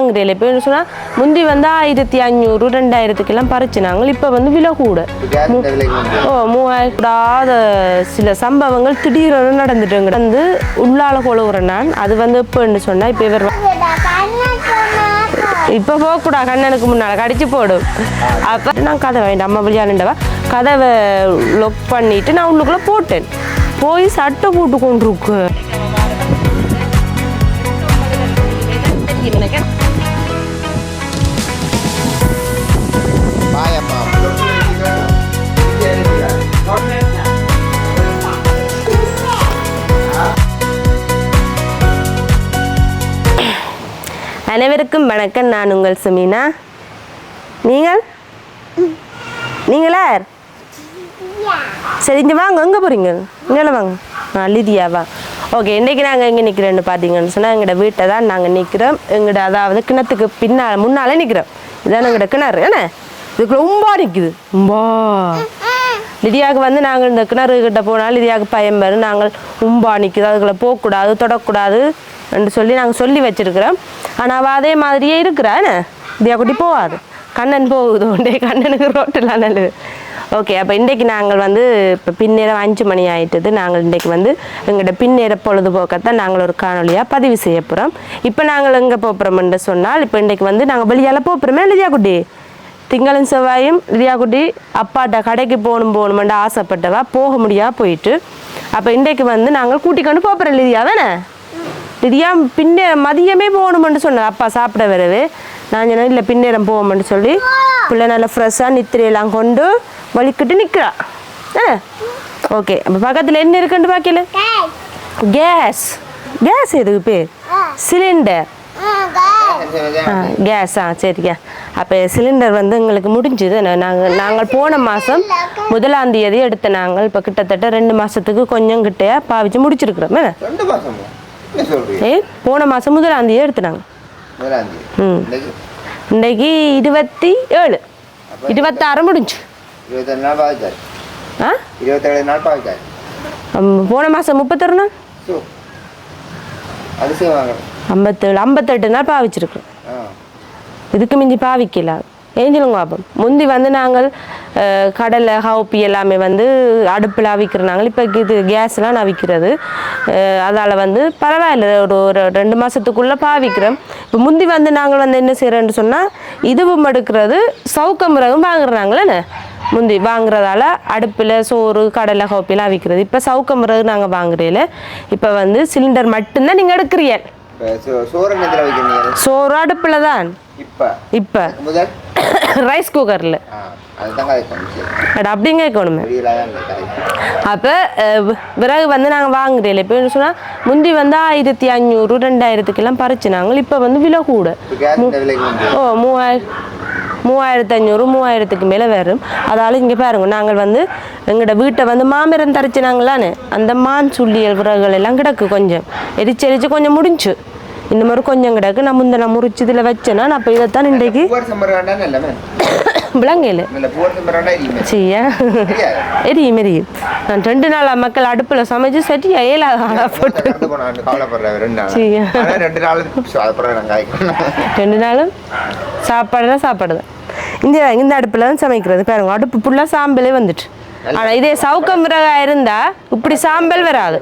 வாங்குறீங்களே இப்போ என்ன சொன்னால் முந்தி வந்து ஆயிரத்தி அஞ்சூறு ரெண்டாயிரத்துக்கெல்லாம் பறிச்சினாங்க இப்போ வந்து விலை கூட. ஓ மூவாயிரம் கூடாத சில சம்பவங்கள் திடீரென நடந்துட்டுங்க வந்து உள்ளால கொழுகுறேன் நான். அது வந்து எப்போன்னு சொன்னால் இப்போ இவர் இப்போ போகக்கூடாது கண்ணனுக்கு முன்னால் கடிச்சு போடும். அப்போ நான் கதை வேண்டாம் அம்மா விளையாடுண்டவா கதவை லொக் பண்ணிட்டு நான் உள்ளுக்குள்ளே போட்டேன். போய் சட்டை போட்டு கொண்டிருக்கு அனைவருக்கும் வணக்கம். நான் உங்கள் சுமினா. நீங்கள்? நீங்களா சரி இங்கே வாங்க. எங்கே போகிறீங்க இங்கே வாங்க. ஆ லிதியாவா ஓகே இன்றைக்கி நாங்கள் எங்கே நிற்கிறோன்னு பார்த்தீங்கன்னு சொன்னால் எங்களோட வீட்டை தான் நாங்கள் நிற்கிறோம் எங்களோட அதாவது கிணத்துக்கு பின்னால் முன்னாலே நிற்கிறோம் இதான் எங்களோட கிணறு என்ன? இதுக்கு ரொம்ப நிற்குது ரொம்ப லிதியாவுக்கு வந்து நாங்கள் இந்த கிணறு கிட்ட போனால் லிதியாவுக்கு பயம் வரும். நாங்கள் உம்பா நிற்குது அதுக்குள்ளே போகக்கூடாது தொடக்கூடாது. என்று சொல்லி நாங்கள் சொல்லி வச்சிருக்கிறோம். ஆனால் அவள் அதே மாதிரியே இருக்கிறான்னு என்ன? குட்டி போகாது கண்ணன் போகுது உண்டே கண்ணனுக்கு ரோட்டெல்லாம் நல்லது ஓகே அப்போ இன்றைக்கு நாங்கள் வந்து இப்போ பின்னேரம் அஞ்சு மணி ஆயிட்டது. நாங்கள் இன்றைக்கு வந்து எங்களோட பின்னேற பொழுதுபோக்கத்தான் நாங்கள் ஒரு காணொலியாக பதிவு செய்ய போகிறோம் இப்போ நாங்கள் எங்கே போகிறோம்னு சொன்னால் இப்போ இன்றைக்கு வந்து நாங்கள் வெளியால் போகிறோமே லிதியா குட்டி? திங்களும் செவ்வாயும் லிதியா குட்டி? அப்பாட்ட கடைக்கு போகணும் போகணுமெண்டு ஆசைப்பட்டவா போக முடியாது போயிட்டு அப்போ இன்றைக்கு வந்து நாங்கள் கூட்டிக்கொண்டு போகிறோம் லிதியா தானே? லிதியா பின்னே மதியமே போகணுமென்று சொன்னேன் அப்பா சாப்பிட வரவு. நான் சொன்னேன் இல்லை பின்னேரம் போவோம்னு சொல்லி பிள்ளை நல்லா ஃப்ரெஷ்ஷாக நித்திரையெல்லாம் கொண்டு வலிக்கிட்டு நிற்கிறா ஆ ஓகே அப்போ பக்கத்தில் என்ன இருக்குன்னு பார்க்கல கேஸ் கேஸ் எதுக்கு பேர் சிலிண்டர் ஆ கேஸ் ஆ சரிங்க அப்போ சிலிண்டர் வந்து எங்களுக்கு முடிஞ்சுது. நாங்கள் நாங்கள் போன மாதம் முதலாம் தேதி எடுத்த நாங்கள் இப்போ கிட்டத்தட்ட ரெண்டு மாதத்துக்கு கொஞ்சம் கிட்டே பாவிச்சு முடிச்சிருக்கிறோம். மாசமா ஏ போன மாதம் முதலாம் தேதி எடுத்துனாங்க ம். இன்னைக்கு? இன்றைக்கு இருபத்தி ஏழு இருபத்தாறு முடிஞ்சு. ஆ? இருபத்தேழு நாள் பாவிச்சாரு அம், போன மாதம் முப்பத்தொரு நாள்? ஐம்பத்தேழு ஐம்பத்தெட்டு நாள் பாவிச்சிருக்கிறோம். ஆ. இதுக்கு மிஞ்சி பாவிக்கல. ஏஞ்சலுங்க பாப்போம் முந்தி வந்து நாங்கள் கடலை ஹவுப்பி எல்லாமே வந்து அடுப்பில் அவிக்கிறனாங்க இப்போ இது கேஸ்லாம் அவிக்கிறது அதால் வந்து பரவாயில்ல. ஒரு ஒரு ரெண்டு மாதத்துக்குள்ளே பாவிக்கிறோம். இப்போ முந்தி வந்து நாங்கள் வந்து என்ன செய்கிறோன்னு சொன்னால் இதுவும் எடுக்கிறது சவுக்கம் ரகம் வாங்குறாங்களே முந்தி வாங்குறதால அடுப்பில் சோறு கடலை ஹோப்பிலாம் அவிக்கிறது இப்போ சவுக்கம் ரகு நாங்கள் வாங்குறதில்ல இப்போ வந்து சிலிண்டர் மட்டும்தான் நீங்கள் எடுக்கிறீங்க. சோறு அடுப்பில் தான். இப்போ? இப்போ. ரைஸ் குக்கரில் அட அப்படிங்க இருக்கணுமே அப்போ விறகு வந்து நாங்கள் வாங்குறதில்ல இப்போ என்ன சொன்னால் முந்தி வந்து ஆயிரத்தி அஞ்சூறு ரெண்டாயிரத்துக்கெல்லாம் பறிச்சினாங்க இப்போ வந்து விலை கூட. ஓ மூவாயிரம் மூவாயிரத்து அஞ்சூறு மூவாயிரத்துக்கு மேலே வரும். அதால் இங்கே பாருங்க நாங்கள் வந்து எங்களோட வீட்டை வந்து மாமரம் தரைச்சினாங்களான்னு அந்த மான் சுள்ளியல் விறகுகள் எல்லாம் கிடக்கு கொஞ்சம். எரிச்சு எரிச்சு கொஞ்சம் முடிஞ்சு. இந்த மாதிரி கொஞ்சம் கிடக்கு. நான் முந்தின முறிச்சு இதில் வச்சேன்னா நான் இப்போ இதைத்தான் இன்றைக்கு விளங்கையில் தெரியாது எரியும். எரியும் நான் ரெண்டு நாள் மக்கள் அடுப்பில் சமைச்சு சரியா போட்டு. கடந்து போனான்னு கவலைப்படுறேன் ரெண்டு சரியா. நாளும் சாப்பாடுனா சாப்பாடு தான் இந்த இந்த அடுப்பில் தான் சமைக்கிறது. பாருங்க அடுப்பு ஃபுல்லாக சாம்பலே வந்துட்டு. ஆனால் இதே சவுக்கம் விறகா இருந்தா இப்படி சாம்பல் வராது.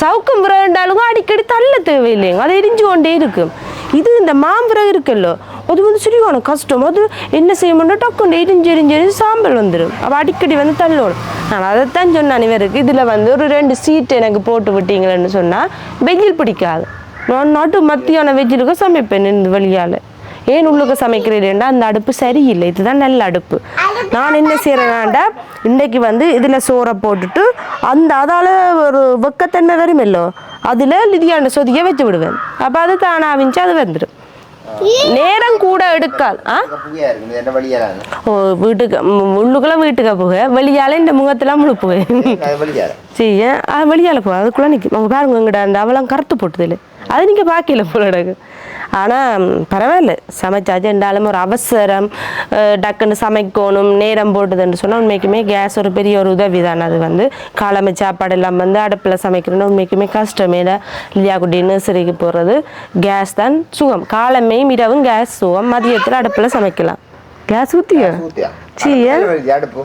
சவுக்கம் இருந்தாலும் அடிக்கடி தள்ள தேவையில்லைங்க. அது எரிஞ்சு கொண்டே இருக்கும். இது இந்த மாம்பிறகு இருக்குல்ல அது வந்து சரியான கஷ்டம். அது என்ன செய்யணும்னா டக்குன்னு எரிஞ்சு எரிஞ்சு எரிஞ்சு சாம்பல் வந்துடும் அப்போ அடிக்கடி வந்து தள்ளணும். நான் அதைத்தான் சொன்னேன் இவருக்கு. இதில் வந்து ஒரு ரெண்டு சீட்டு எனக்கு போட்டு விட்டீங்களேன்னு சொன்னால் வெயில் பிடிக்காது. நான் நாட்டு மத்தியான வெஜ்ஜிலுக்கு சமைப்பேன் இந்த வழியால். ஏன் உள்ளுக்கு சமைக்கிறேன்டா அந்த அடுப்பு சரியில்லை. இதுதான் நல்ல அடுப்பு. நான் என்ன செய்கிறேனாண்டா இன்றைக்கு வந்து இதில் சோறை போட்டுட்டு அந்த அதால் ஒரு வெக்கத்தன்மை வருமில்லோ அதில் லிதியாண்ட சொதிய வச்சு விடுவேன். அப்போ அது தானாக அது வந்துடும் நேரம் கூட எடுக்காது ஆ? வழியால ஓ வீட்டுக்கு உள்ளுக்குள்ள வீட்டுக்கு போக? வெளியால இந்த முகத்தெல்லாம் முழுப்புவேன். அது வழியால அது வெளியால் போ அதுக்குள்ள நிற்கும் அவங்க பாருங்க அந்த அவலாம் கருத்து போட்டதில்ல. அது நீங்கள் பார்க்கல போல எனக்கு ஆனால் பரவாயில்ல. சமைச்சாச்சு. என்றாலும் ஒரு அவசரம் டக்குன்னு சமைக்கணும் நேரம் போட்டுதுன்னு சொன்னால் உண்மைக்குமே கேஸ் ஒரு பெரிய ஒரு உதவி தான். அது வந்து காலமை சாப்பாடு எல்லாம் வந்து அடுப்பில் சமைக்கணும்னு உண்மைக்குமே கஷ்டமே தான் இல்லையா குட்டி நர்சரிக்கு போகிறது கேஸ் தான் சுகம். காலமையும் இரவும் கேஸ் சுகம். மதியத்தில் அடுப்பில் சமைக்கலாம். கேஸ் ஊற்றியோ ஊத்தியா? சீ, ஏன்? அடுப்புல வருது, அடுப்பு?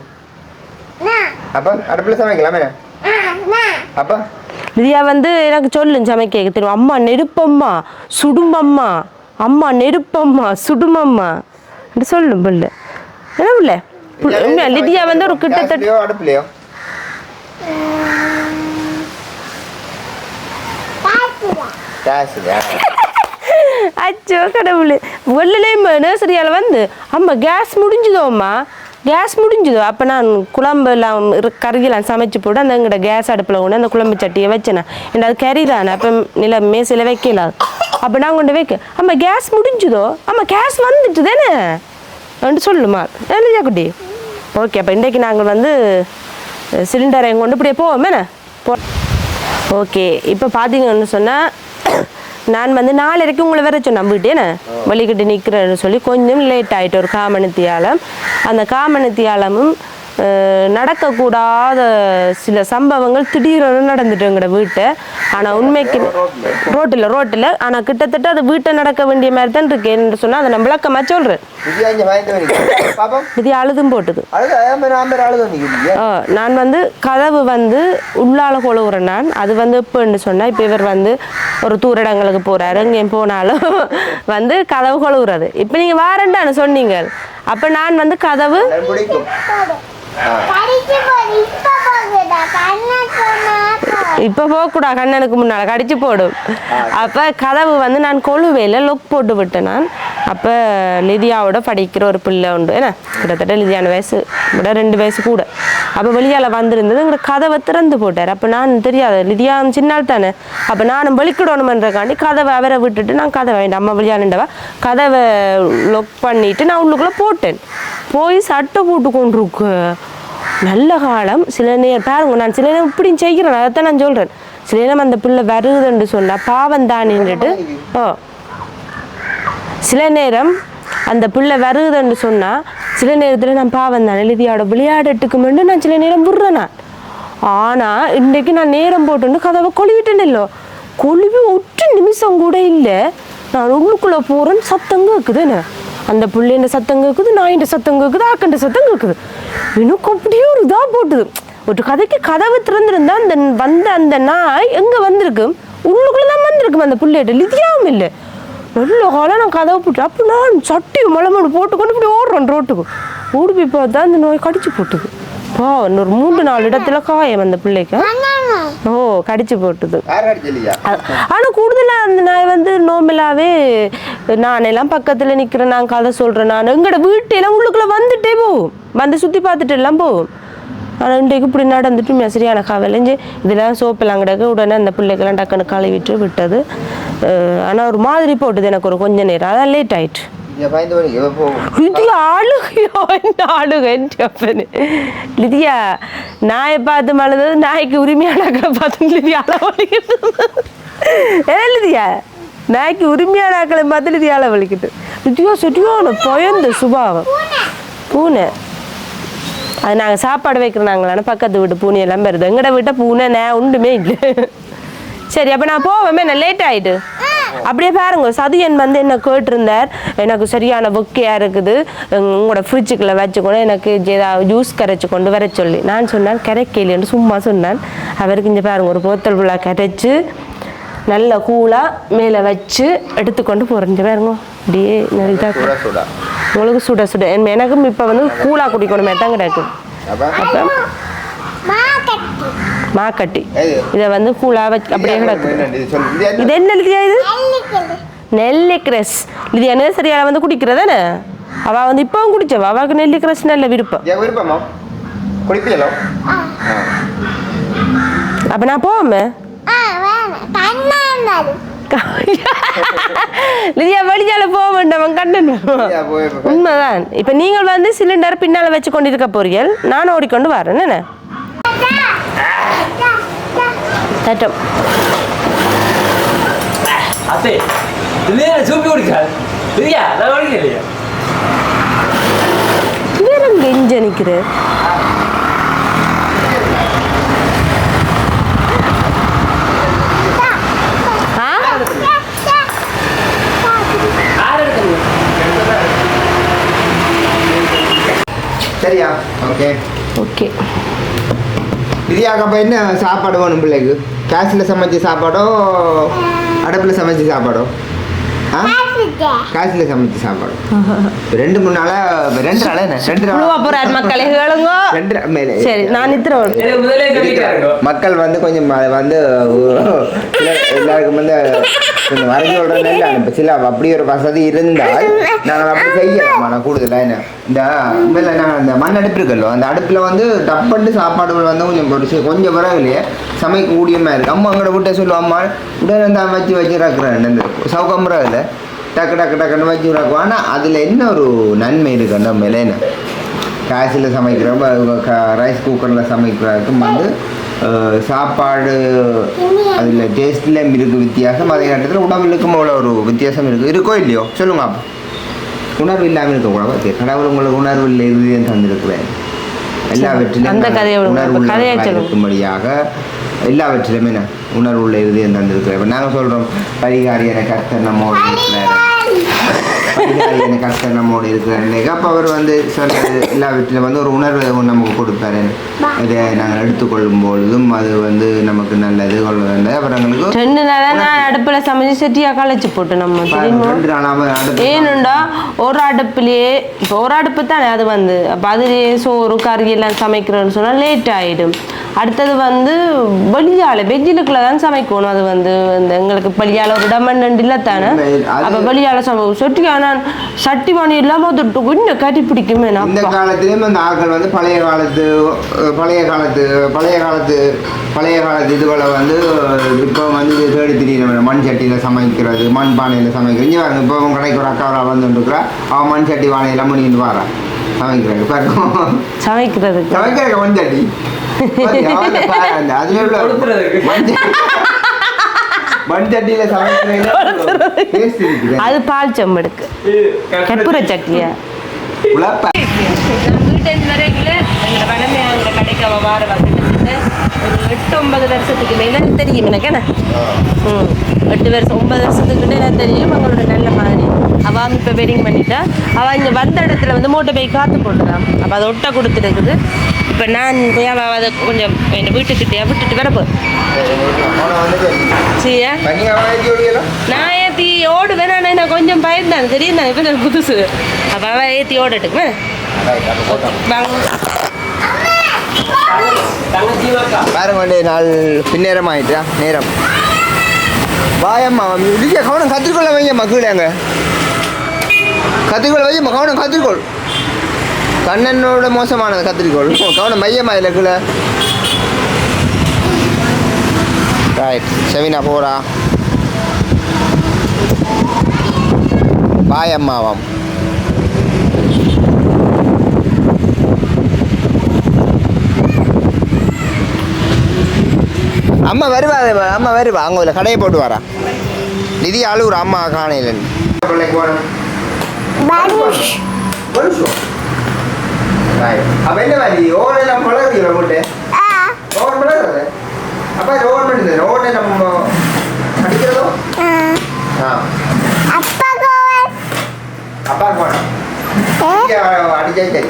அப்ப அடுப்புல சமைக்கலாமே? அப்ப. லிதியா வந்து எனக்கு சொல்லு சமைக்க தெரியும் அம்மா நெருப்பம்மா சுடுமம்மா. அம்மா நெருப்பம்மா சுடுமம்மா. சொல்லும் பிள்ளை என்ன பிள்ளை லிதியா வந்து ஒரு கிட்டத்தட்ட அச்சோ கடவுளே. வெள்ளலையும் நர்சரியால் வந்து. அம்மா கேஸ் முடிஞ்சுதோம்மா. கேஸ் முடிஞ்சுதோ? அப்போ நான் குழம்பு எல்லாம் இரு- கறியெல்லாம் சமைச்சு போட்டு அந்த எங்கள்கிட்ட கேஸ் அடுப்பில் கொண்டு அந்த குழம்பு சட்டியை வச்சேன். என்ன அது கறி தானே அப்போ நில மேசையில் வைக்கல. அப்போ நான் கொண்டு வைக்க அம்மா கேஸ் முடிஞ்சுதோ? அம்மா கேஸ் வந்துட்டு தானே? என்று சொல்லுமா? இல்லையா குட்டி? ஓகே அப்போ இன்றைக்கு நாங்கள் வந்து சிலிண்டரை கொண்டு இப்படியே போவோமே போ ஓகே இப்போ பார்த்தீங்கன்னு சொன்னால் நான் வந்து நாளைக்கு உங்களை வர சொன்னேன். வீட்டேன்னு வழிகிட்டு நிற்கிறேன்னு சொல்லி கொஞ்சம் லேட் ஆகிட்டு ஒரு காமணித்தியாலம் அந்த காமணித்தியாலமும் நடக்கக்கூடாத சில சம்பவங்கள் திடீரென நடந்துட்டு எங்கட வீட்டை. ஆனால் உண்மைக்கு ரோட்டில் ரோட்டில். ஆனால் கிட்டத்தட்ட அது வீட்டை நடக்க வேண்டிய மாதிரி தான் இருக்கு. என்று சொன்னால் அதை நான் விளக்கமாக சொல்கிறேன் இது அழுதும் போட்டுது. நான் வந்து கதவு வந்து உள்ளால கொழுகுறேன் நான். அது வந்து எப்போன்னு சொன்னால் இப்போ இவர் வந்து ஒரு தூர இடங்களுக்கு போகிறாரு எங்கேயும் போனாலும் வந்து கதவு கொழுகுறது இப்போ நீங்கள் வாரண்டான்னு சொன்னீங்க. அப்போ நான் வந்து கதவு இப்போ போகக்கூடாது கண்ணனுக்கு முன்னால். கடிச்சு போடும் அப்போ கதவு வந்து நான் கொழுவையில் லொக் போட்டு விட்டேன் நான். அப்போ லிதியாவோட படிக்கிற ஒரு பிள்ளை உண்டு. என்ன? கிட்டத்தட்ட லிதியான வயசு விட ரெண்டு வயசு கூட. அப்போ வெளியால் வந்திருந்தது எங்களை கதவை திறந்து போட்டார். அப்போ நான் தெரியாது லிதியா சின்னால் தானே? அப்போ நானும் வெளிக்கிடணுமன்றக்காண்டி கதவை அவரை விட்டுட்டு நான் கதவை வேண்டாம் அம்மா வெளியானுண்டவா கதவை லொக் பண்ணிட்டு நான் உள்ளுக்குள்ளே போட்டேன். போய் சட்டை போட்டு கொண்டிருக்கு. நல்ல காலம். சில நேரம் பாருங்க நான் சில நேரம் இப்படி செய்கிறேன். அதை தான் நான் சொல்கிறேன் சில நேரம் அந்த பிள்ளை வருதுன்னு சொன்னால் பாவம் தானின்னுட்டு. ஓ சில நேரம் அந்த பிள்ளை வருதுன்னு சொன்னால் சில நேரத்தில் நான் பாவம் தான் எழுதியோட விளையாடட்டுக்கு மட்டும் நான் சில நேரம் விடுறேன் நான். ஆனால் இன்றைக்கு நான் நேரம் போட்டுன்னு கதவை கொழுவிட்டேன் இல்லை. கொழுவி ஒற்று நிமிஷம் கூட இல்லை. நான் உள்ளுக்குள்ளே போகிறேன்னு சத்தம் கேட்குதுன்னு அந்த பிள்ளைன்ற சத்தம் கேட்குது நாயின்ற சத்தம் கேட்குது ஆக்கண்ட சத்தம் கேட்குது எனக்கு அப்படியே ஒரு இதாக போட்டுது. ஒரு கதைக்கு கதவு திறந்திருந்தா அந்த வந்த அந்த நாய் எங்கே வந்திருக்கு? உள்ளுக்குள்ளே தான் வந்திருக்கும் அந்த பிள்ளைகிட்ட. லிதியாவும் இல்லை. நல்ல காலம் நான் கதவை போட்டு அப்போ நான் சட்டி மலமோடு போட்டுக்கொண்டு இப்படி ஓடுறேன் ரோட்டுக்கு. ஓடி போய் பார்த்தா அந்த நோய் கடிச்சு போட்டுது. பா ஒரு மூன்று நாலு இடத்துல காயம் அந்த பிள்ளைக்கு. ஓ கடிச்சு போட்டுது. ஆனால் கூடுதலாக அந்த நாய் வந்து நோம்பலாவே நானெல்லாம் பக்கத்தில் நிற்கிறேன் நான் கதை சொல்கிறேன் நான் எங்களோட வீட்டையெல்லாம் உள்ளுக்குள்ளே வந்துட்டே போகும் வந்து சுற்றி பார்த்துட்டு எல்லாம் போகும் ஆனால் இன்றைக்கு இப்படி நடந்துட்டு சரியான கவலைஞ்சு இதெல்லாம் சோப்பெல்லாம் கிடக்கு. உடனே அந்த பிள்ளைக்கெல்லாம் டக்குன்னு கழுவிட்டு விட்டது. ஆனால் ஒரு மாதிரி போட்டுது எனக்கு ஒரு கொஞ்ச நேரம். அதான் லேட் ஆயிட்டு. இது அழுகையோ என்ன அழுகை? அப்பனு லிதியா நாயை பார்த்து மழுது நாய்க்கு உரிமையான பார்த்து லிதியா அளவழிக்கிட்டு ஏ லிதியா? நாய்க்கு உரிமையான ஆக்களை பார்த்து லிதியா அளவழிக்கிட்டு லிதியா சரியான பயந்த சுபாவம். பூனை. அது நாங்கள் சாப்பாடு வைக்கிறோம் பக்கத்து வீட்டு பூனை எல்லாம் வருது. எங்கட வீட்டை பூனை நே ஒன்றுமே இல்லை. சரி அப்போ நான் போவேமே நான் லேட் ஆகிட்டு அப்படியே பாருங்க சதியன் வந்து என்ன கேட்டிருந்தார். எனக்கு சரியான பொக்கையாக இருக்குது. உங்களோட ஃப்ரிட்ஜுக்குள்ளே வச்சுக்கொண்டு எனக்கு ஏதாவது ஜூஸ் கரைச்சி கொண்டு வர சொல்லி. நான் சொன்னேன் கரைக்கலைன்னு சும்மா சொன்னேன். அவருக்கு இங்கே பாருங்க ஒரு போத்தல் ஃபுல்லாக கரைச்சி நல்ல கூலாக மேலே வச்சு எடுத்துக்கொண்டு போகிறேன் பாருங்க. அப்படியே இதாக சுட சுடா. உங்களுக்கு சுட சுட. என் எனக்கும் இப்போ வந்து கூலாக குடிக்கணுமே. தான் கிடக்கு. அப்ப? அப்போ? மாக்கட்டி. மாக்கட்டி ஏது? இதை வந்து கூலாக வச்சு அப்படியே கிடக்கு. இது? இது என்ன? இது என்ன லிதியா இது? நெல்லிக்ரஸ் லிதியா நர்சரியால் வந்து குடிக்கிறதானே அவள் வந்து இப்போவும் குடிச்சவா. அவளுக்கு நெல்லிக்ரஸ் நல்ல விருப்பம். விருப்பமா? குடிப்பீங்களோ அப்போ நான் போவோமே ஆ வேணாம் கண்ணா இருந்தாலும் லிதியா வெளியால போக வேண்டாம் லிதியா இப்ப- உண்மைதான் இப்போ நீங்கள் வந்து சிலிண்டர் பின்னால் வச்சு கொண்டு இருக்க போறீர்கள் நான் ஓடிக்கொண்டு வரேன் என்ன தட்டம் அத்தே சூப்பி நான் வேற எங்க இஞ்ச நிக்கிற ஆ ஆறு எடுக்கணும் சரியா ஓகே? ஓகே. விதியாக அப்போ என்ன சாப்பாடு வேணும் பிள்ளைக்கு? கேஸில் சமைச்ச சாப்பாடோ அடுப்பில் சமைச்ச சாப்பாடோ? ஆ? காசில் சமைச்ச சாப்பாடு. ரெண்டு மூணு நாளா ரெண்டு நாளா என்ன? ரெண்டு நாள் போறாரு மக்களை கேளுங்க. ரெண்டு மேலே சரி நான் நித்திர எனக்கு முதல்ல கம்மிக்கிறாங்க மக்கள் வந்து கொஞ்சம் அது வந்து எல்லாருக்கும் வந்து கொஞ்சம் வரைஞ்சி விடுறது இல்லை. இப்போ சில அப்படி ஒரு வசதி இருந்தால் நாங்கள் அப்படி செய்யலாம்? ஆனால் கூடுதலாக என்ன? இந்த உண்மையில நாங்கள் அந்த மண் அடுப்பு இருக்கല്ലോ அந்த அடுப்பில் வந்து டப்பண்டு சாப்பாடுகள் வந்து கொஞ்சம் ஒரு சி- கொஞ்சம் பிறகுலையே சமைக்க கூடியமாக இருக்குது அம்மா அங்கே விட்ட சொல்லுவோம் அம்மா உடனே தான் வச்சு வச்சுருக்குறேன் இந்த சவுக்கம்புறாவில் டக்கு டக்கு டக்குன்னு வச்சு விடாக்குவோம் ஆனால் அதில் என்ன ஒரு நன்மை இருக்கு அந்த மேலேன்னு? காசில் சமைக்கிறப்ப ரைஸ் குக்கரில் சமைக்கிறதுக்கும் வந்து சாப்பாடு அதில் டேஸ்ட்லேயும் இருக்குது வித்தியாசம் அதே நேரத்தில் உணவுகளுக்கும் அவ்வளோ ஒரு வித்தியாசம் இருக்குது இருக்கோ இல்லையோ? சொல்லுங்க அப்போ. உணர்வு இல்லாமல் இருக்கக்கூடாது கடவுள் உங்களுக்கு உணர்வு இல்லை இறுதியும் தந்திருக்கிறேன். எல்லாவற்றிலும். உணர்வு. இருக்கும்படியாக எல்லாவற்றிலுமே என்ன உணர்வுள்ள உள்ள தந்திருக்கிறேன். இப்போ நாங்கள் சொல்கிறோம் பரிகாரி என கர்த்தர் நம்மோடு இருக்கிறார் பரிகாரி என கர்த்தர் நம்மோடு இருக்கிறார் அப்போ அவர் வந்து சொன்னது எல்லாவற்றிலும் வந்து ஒரு உணர்வு நமக்கு கொடுப்பாரு இதை நாங்கள் எடுத்துக்கொள்ளும் பொழுதும் அது வந்து நமக்கு நல்லது அவர் எங்களுக்கு ரெண்டு நாளா நான் அடுப்புல சமைச்சு செட்டியா களைச்சு போட்டு நம்ம நாளாக ஏனுண்டா ஒரு அடுப்புலயே இப்போ ஒரு அடுப்பு தானே அது வந்து. அப்போ அதுலேயே சோறு கறி எல்லாம் சமைக்கிறோன்னு சொன்னால் லேட் ஆயிடும். அடுத்தது வந்து வெளியால வெஜ்ஜிலுக்குள்ள தான் சமைக்கணும் அது வந்து. எங்களுக்கு வெளியால ஒரு இடமண்டு இல்லை தானே? அப்போ வெளியால சமை சொட்டியா நான் சட்டி வாணி இல்லாமல் தொட்டு கொஞ்சம் கட்டி பிடிக்குமே இந்த நான் காலத்திலயும் அந்த ஆட்கள் வந்து பழைய காலத்து பழைய காலத்து பழைய காலத்து பழைய காலத்து இதுகளை வந்து இப்போ வந்து தேடி திடீர்னு மண் சட்டியில் சமைக்கிறது மண் பானையில் சமைக்கிறது. இங்கே இப்போ கடைக்கு ஒரு அக்காவா வந்துருக்குறா அவன் மண் சட்டி பானையெல்லாம் பண்ணிட்டு வாரா. சமைக்கிறாங்க பாருங்க. சமைக்கிறதுக்கு. சமைக்கிறாங்க மண் சட்டி. கொடுத்துறதுக்கு. மண் சட்டி. மண் சட்டியில சமைக்கிறதுல டேஸ்ட் இருக்குது. அது பால் செம்படுக்கு கற்பூர சட்டியா உழப்ப எட்டு ஒன்பது வருஷத்துக்கு மேலே தெரியும் எனக்கு என்ன? ம். எட்டு வருஷம் ஒன்பது வருஷத்துக்கிட்ட எனக்கு தெரியும் அவங்களோட நல்ல மாதிரி. அவள் இப்போ வெட்டிங் பண்ணிட்டா. அவள் இங்கே வந்த இடத்துல வந்து மூட்டை போய் காற்று போட்டுதான் அப்போ அதை ஒட்ட கொடுத்துருக்குது. இப்போ நான் போய் அதை கொஞ்சம் என் வீட்டுக்கிட்டே விட்டுட்டு வரப்போ சரியா? நான் ஏற்றி ஓடுவேன். ஆனால் நான் கொஞ்சம் பயந்தேன் தெரியும் நான் இப்போ புதுசு? அப்போ ஏற்றி ஓடட்டுமே. பாருங்க வந்து நாள் பின்னேரம் ஆயிட்டா நேரம். வாயம்மா விஜய கவனம் கத்துக்கொள்ள வைங்கம்மா கீழே அங்கே. கத்திரிக்கோள் வையம்மா கவனம் கத்திரிக்கோள் கண்ணனோட மோசமானது கத்திரிக்கோள். கவனம் மையம்மா இதில் கீழே. ரைட் செவினா போறா. வாயம்மாவாம் அம்மா வருவா அம்மா வருவா. அங்கே ஒரு கடையை போட்டு வரா நிதி அழுவுற அம்மா காணையில் அப்போ என்ன மாதிரி ஓவரெல்லாம் பழகுறீங்களா போட்டு ஓவர் பழகுறது அப்போ ஓவர் பண்ணுது ஓவர் நம்ம அடிக்கிறதோ ஆ. அப்பா கோவல். அப்பா போனோம் அடிச்சா சரி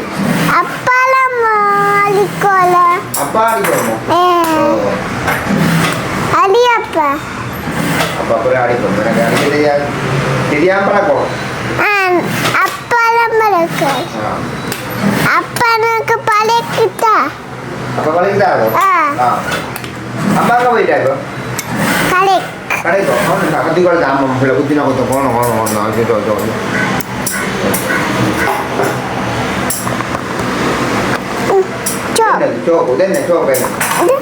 அப்பாலாம் மாலிக்கோல. அப்பா அடிக்கணும்? அடி அப்பா. அப்பா அப்புறம் அடிக்கணும் எனக்கு அடிக்க தெரியாது தெரியாம பழக்கம் அப்பாலாம் மறக்கு ஆ அப்பனுக்கு பழக்கிட்டா அப்போ பழகிட்டாரோ ஆ. ஆ அம்மா அங்கே போயிட்டாரோ கடை கடைக்கோ அவனு கத்தி கூட ஆமாம் பிள்ளை குத்தி நான் கொத்த போகணும் போகணும் போகணும் வச்சுட்டு வச்சு வந்து சோப் சோப்பு இது என்ன சோப்பு என்ன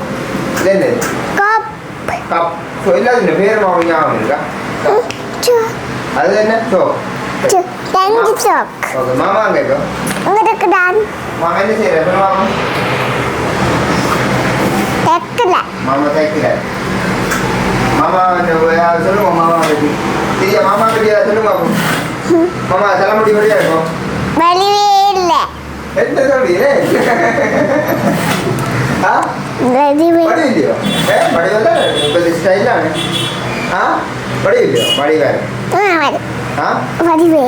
இது என்னது கப் கப் ஸோ எல்லாத்துக்கும் இந்த பேர் மாவு ஞாபகம் இருக்கா சோப் அது என்ன சோப் சோப் ரெண்டு சோப் ஓகே மாமா அங்கே இருக்கோ உங்களுக்கு தான் மாமா என்ன செய்யற மாமா தெக்கல மாமா தைக்கிற மாமா இந்த சொல்லுவோம் மாமா பற்றி திவ்யா மாமா கிட்ட சொல்லுங்க பாப்போம். மாமா தலைமுடி வழியா இருக்கும் வலிவே இல்லை என்ன சொல்றீங்க ஆ வலிவே மடி இல்லையோ ஏ மடி வந்தா இப்போ ஸ்டைலான ஆ மடி இல்லையோ மடி வேறு ஆ வலிவே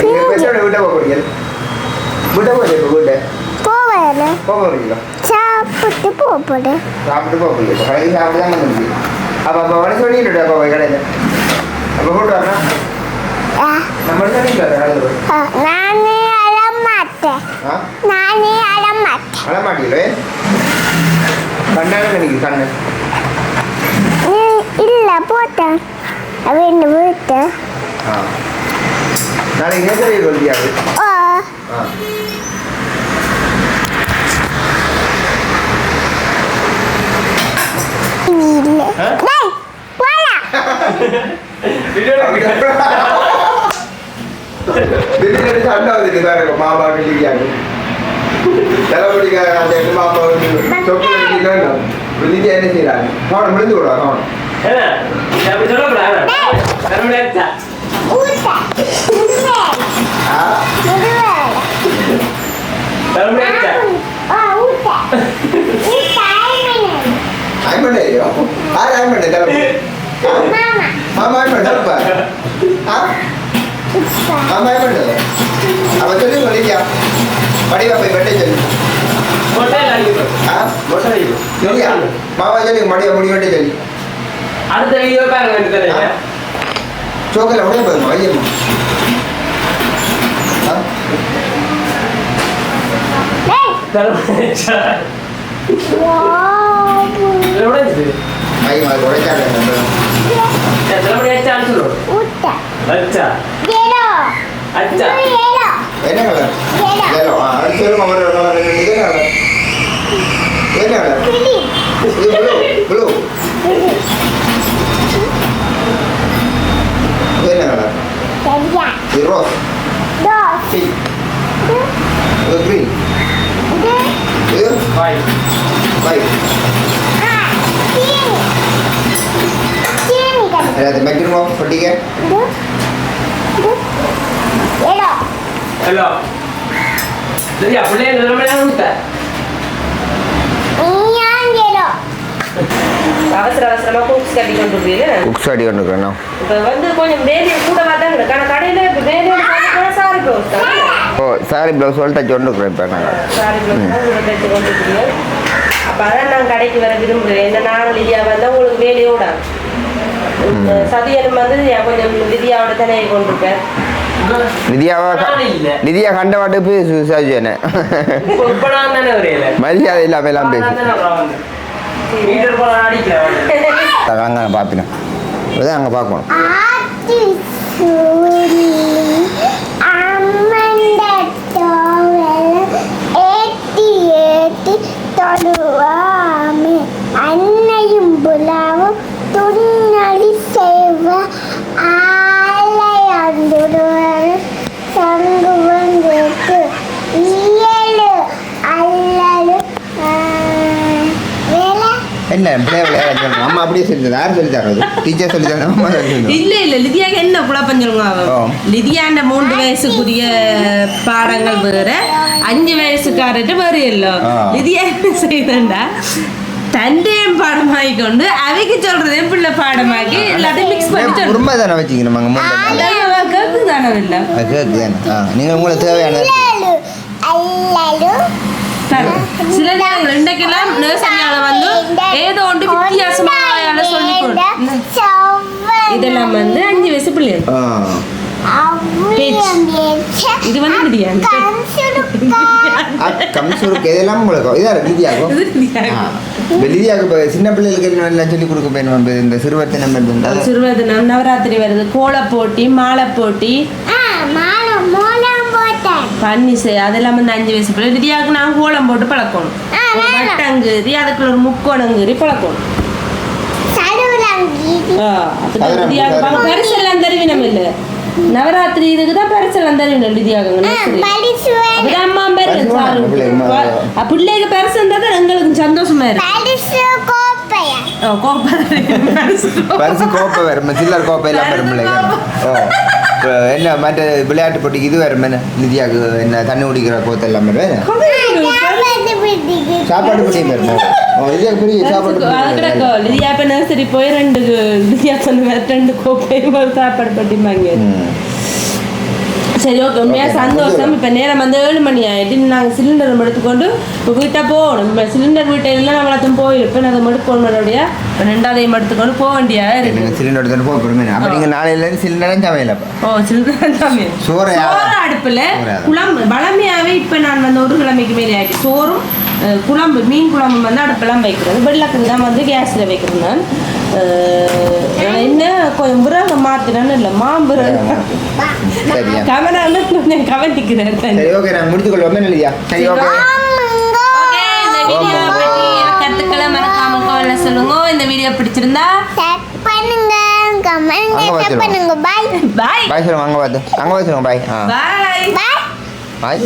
இங்கே பெற்றோட வீட்டை போக போறீங்க வீட்டை போகிறீங்க இப்போ வீட்டை போவேல போக போகிறீங்களா சாப்பிட்டு போடு சாப்பிட்டு போக போறீங்க இப்போ கடைக்கு சாப்பிட்டு தான் வந்து அப்போ அப்போ வணி சொல்லிட்டு அப்போ கடையில் அப்போ கூட்டு வரணும் நம்ம சொல்லிட்டு கடையில் நானே அழமாட்டேன் ஆ? நானே அழமாட்டேன். அழமாட்டீங்களே? கண்ணாலும் நினைக்குது கண்ணு. இல்லை போட்டேன். அவன் வீட்டேன் ஆ. நாளைக்கு நேசரி சொல்லியாது இல்லை. போடா. திடீர்னு சண்டை வந்துட்டு பாருங்க மாமா கிளிக்காங்க தலைமுடிக்கார அந்த மாமா வந்து என்ன செய்யறாங்க கவனம் முடிஞ்சு விடுவா கவனம். ஆய்மண்டே தலைமுடி மாமா. மாமா ஆய்மண்டே அப்பா ஆ இப்பா மாமா ஆய்மண்டே அவன் சொல்லி சொல்லியா படிவா போய் வெட்டை சொல்லி மொட்டை அடிக்கும் ஆ மொட்டை அடிக்கும் சொல்லியா மாமா சொல்லி மடியா അച്ഛ എന്നാ കളർ യെല്ലോ ആ അടുത്തൊരു മകൻ ഇതേ കളർ ഇതേ കളർ ഇത് ബ്ലൂ ബ്ലൂ. ഇതേ കളർ ഇത് റോസ്. ഇത് ഗ്രീൻ. ഇത് വൈറ്റ്. വൈറ്റ് അല്ലാതെ മറ്റൊരു പഠിക്കാൻ ஹலோ தலைமுடி ஊத்த நீயான் ஏலோ அவசர அவசரமா குக்ஸ் கட்டி கொண்டு அடி இருக்கணும் இப்போ வந்து கொஞ்சம் வேலையை கூட தான் இருக்கு ஆனால் கடையில் இப்போ சாரி ப்ளவுஸ் தான் ஓ சாரி ப்ளவுஸ் சொல்லி தச்சு கொண்டு இருக்கிறோம் இப்போ நாங்கள் சாரி ப்ளவுஸ் கூட தைச்சு இருக்கீங்க அப்போ அதான் நான் கடைக்கு வர விரும்புகிறேன் என்ன நானும் லிதியா வந்தால் உங்களுக்கு வேலையை விடாது சதியனும் வந்து கொஞ்சம் லிதியாவோட தானே கொண்டிருக்கேன் நிதியாவா. நிதியா கண்ட வாட்டு போய் சுசாஜியனே இப்போ இப்போ நான் தானே வரையில மரியாதை இல்லாம எல்லாம் பேசு அங்கே பார்ப்பினேன் அதான் அங்கே பார்க்கணும் தொடுவாமே அன்னையும் புலாவும் துண்ணடி என்ன? இப்படியே விளையாட அம்மா அப்படியே சொல்லி யார் சொல்லி தர்றது? டீச்சர் சொல்லி தரேன் அம்மா சொல்லி இல்ல இல்ல. லிதியாக்கு என்ன குழப்பம் சொல்லுங்க? லிதியாண்ட மூன்று வயசுக்குரிய பாடங்கள் வேற அஞ்சு வயசுக்காரட்டு வேறு இல்லை. லிதியா என்ன செய்தண்டா? தண்டையும் பாடமாக்கி கொண்டு அவைக்கு சொல்றதையும் பிள்ளை பாடமாக்கி எல்லாத்தையும் மிக்ஸ் பண்ணி உண்மை தானே வச்சுக்கணும் அங்கே மூணு கேக்கு தானே இல்லை அது கேக்கு தானே ஆ நீங்கள் உங்களுக்கு தேவையான சில நேரங்கள் இன்றைக்கெல்லாம் நர்சரியால வந்து ஏதோ ஒன்று வித்தியாசமான சொல்லி கொடு இதெல்லாம் வந்து அஞ்சு வயசு பிள்ளைங்க ஆ இது வந்து பிரியாணி கம்சூருக்கு இதெல்லாம் உங்களுக்கு இதாக லிதியாகும் இது பிரியாணி ஆ. இப்போ லிதியாவுக்கு இப்போ சின்ன பிள்ளைகளுக்கு என்ன சொல்லி கொடுக்க போயிடும் இந்த சிறுவதினம் நவராத்திரி வருது கோலப் போட்டி மாலை போட்டி பன்னி செய் அதெல்லாம் வந்து அஞ்சு வயசு பிள்ளை திடீர்னு நான் கோலம் போட்டு பழக்கணும் ஒரு வேணும். வட்டங்கீரி அதுக்குள்ள ஒரு முக்கோணங்கீரி பழக்கணும் பரிசெல்லாம் தருவினம் இல்ல நவராத்திரி இதுக்கு தான் பரிசெல்லாம் தருவினம் லிதியாக அம்மா பேரு பிள்ளைக்கு பரிசு இருந்தா தான் எங்களுக்கு சந்தோஷமா இருக்கு படிச்சு கோப்பையா ஓ, கோப்பை பரிசு பரிசு கோப்பை வரும் சில்லர் கோப்பை எல்லாம் வரும் பிள்ளைங்க ஓ இப்ப என்ன மற்ற விளையாட்டு போட்டிக்கு இது வரும் என்ன நிதியாக்கு என்ன தண்ணி குடிக்கிற கோத்தை எல்லாம் வரும் என்ன? சாப்பாடு சாப்பாடு ஓ பெரிய சாப்பாடு போட்டி கிடக்கும் வரும். லிதியா இப்ப நர்சரி போய் ரெண்டு லிதியா ரெண்டு ஒரு சாப்பாடு பட்டி வாங்கி. சரி ஓகே உண்மையா Okay, சந்தோஷம் இப்போ நேரம் வந்து ஏழு மணி ஆயிட்டு நாங்கள் சிலிண்டர் எடுத்துக்கொண்டு இப்போ வீட்டை போகணும் இப்போ சிலிண்டர் வீட்டை இருந்தால் நம்மளாத்தையும் போயிருப்பேன் அதை மட்டும் போன மறுபடியா ரெண்டாவதையும் எடுத்துக்கொண்டு போக வேண்டியா இருக்கு சிலிண்டர் எடுத்துட்டு போக போறீங்க அப்ப நீங்க நாளையில இருந்து சிலிண்டரும் சமையல அப்ப ஓ சிலிண்டர் எல்லாமே சோறு? சோறு அடுப்பில்? குழம்பு பழமையாகவே இப்போ நான் வந்து ஒரு கிழமைக்கு மேலே ஆயிட்டு சோறும் குழம்பு மீன் குழம்பு வந்து அடுப்பெல்லாம் வைக்கிறது. வெள்ளத்துக்கு தான் வந்து கேஸில் வைக்கிறேன் நான். என்ன கொஞ்சம் விறகு மாத்தினேன்னு இல்லை மாம்புறகு சரியா. கவனால கொஞ்சம் கவனிக்கிறேன் சரி ஓகே நான் முடித்துக் கொள்வோமே இல்லையா சரி ஓகே கருத்துக்களை மறக்காம கவலை சொல்லுங்க. இந்த வீடியோ பிடிச்சிருந்தா பண்ணுங்க கமெண்ட் பாய் பாய் பாய் சொல்லுங்க அங்க பார்த்து. அங்க சொல்லுங்க பாய் பாய் பாய்